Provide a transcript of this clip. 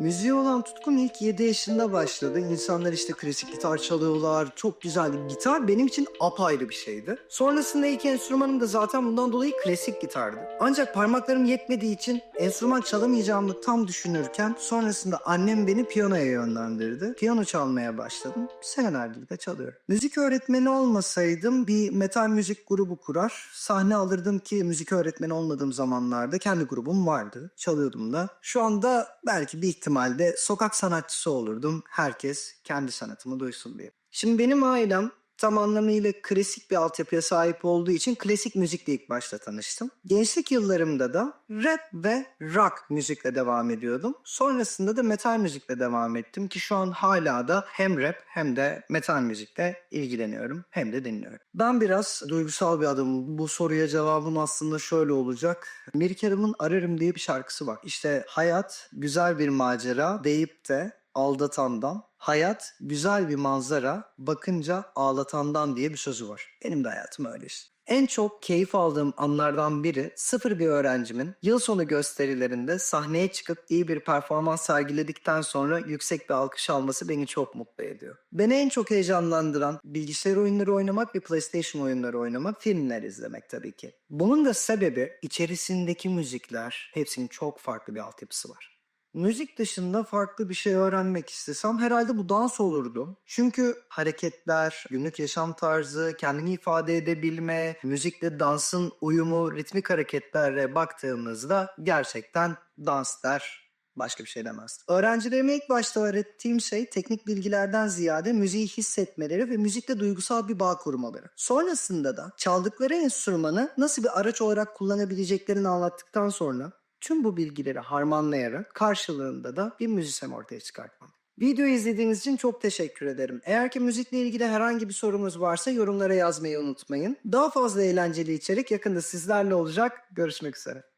Müziğe olan tutkum ilk 7 yaşında başladı. İnsanlar işte klasik gitar çalıyorlar. Çok güzeldi. Gitar benim için apayrı bir şeydi. Sonrasında ilk enstrümanım da zaten bundan dolayı klasik gitardı. Ancak parmaklarım yetmediği için enstrüman çalamayacağımı tam düşünürken sonrasında annem beni piyanoya yönlendirdi. Piyano çalmaya başladım. Senelerdir de çalıyorum. Müzik öğretmeni olmasaydım bir metal müzik grubu kurar. Sahne alırdım ki müzik öğretmeni olmadığım zamanlarda kendi grubum vardı. Çalıyordum da. Şu anda belki bir ihtimalde sokak sanatçısı olurdum. Herkes kendi sanatımı duysun diye. Şimdi benim ailem tam anlamıyla klasik bir altyapıya sahip olduğu için klasik müzikle ilk başta tanıştım. Gençlik yıllarımda da rap ve rock müzikle devam ediyordum. Sonrasında da metal müzikle devam ettim ki şu an hala da hem rap hem de metal müzikle ilgileniyorum hem de dinliyorum. Ben biraz duygusal bir adamım. Bu soruya cevabım aslında şöyle olacak. Mirk Adam'ın Ararım diye bir şarkısı var. İşte hayat güzel bir macera deyip de aldatandan, hayat güzel bir manzara, bakınca ağlatandan diye bir sözü var. Benim de hayatım öyle işte. En çok keyif aldığım anlardan biri sıfır bir öğrencimin yıl sonu gösterilerinde sahneye çıkıp iyi bir performans sergiledikten sonra yüksek bir alkış alması beni çok mutlu ediyor. Beni en çok heyecanlandıran bilgisayar oyunları oynamak ve PlayStation oyunları oynamak, filmler izlemek tabii ki. Bunun da sebebi içerisindeki müzikler hepsinin çok farklı bir altyapısı var. Müzik dışında farklı bir şey öğrenmek istesem herhalde bu dans olurdu. Çünkü hareketler, günlük yaşam tarzı, kendini ifade edebilme, müzikle dansın uyumu, ritmik hareketlerle baktığımızda gerçekten dans der başka bir şey demez. Öğrencilerime ilk başta öğrettiğim şey teknik bilgilerden ziyade müziği hissetmeleri ve müzikle duygusal bir bağ kurmaları. Sonrasında da çaldıkları enstrümanı nasıl bir araç olarak kullanabileceklerini anlattıktan sonra tüm bu bilgileri harmanlayarak karşılığında da bir müzisyen ortaya çıkartmam. Videoyu izlediğiniz için çok teşekkür ederim. Eğer ki müzikle ilgili herhangi bir sorunuz varsa yorumlara yazmayı unutmayın. Daha fazla eğlenceli içerik yakında sizlerle olacak. Görüşmek üzere.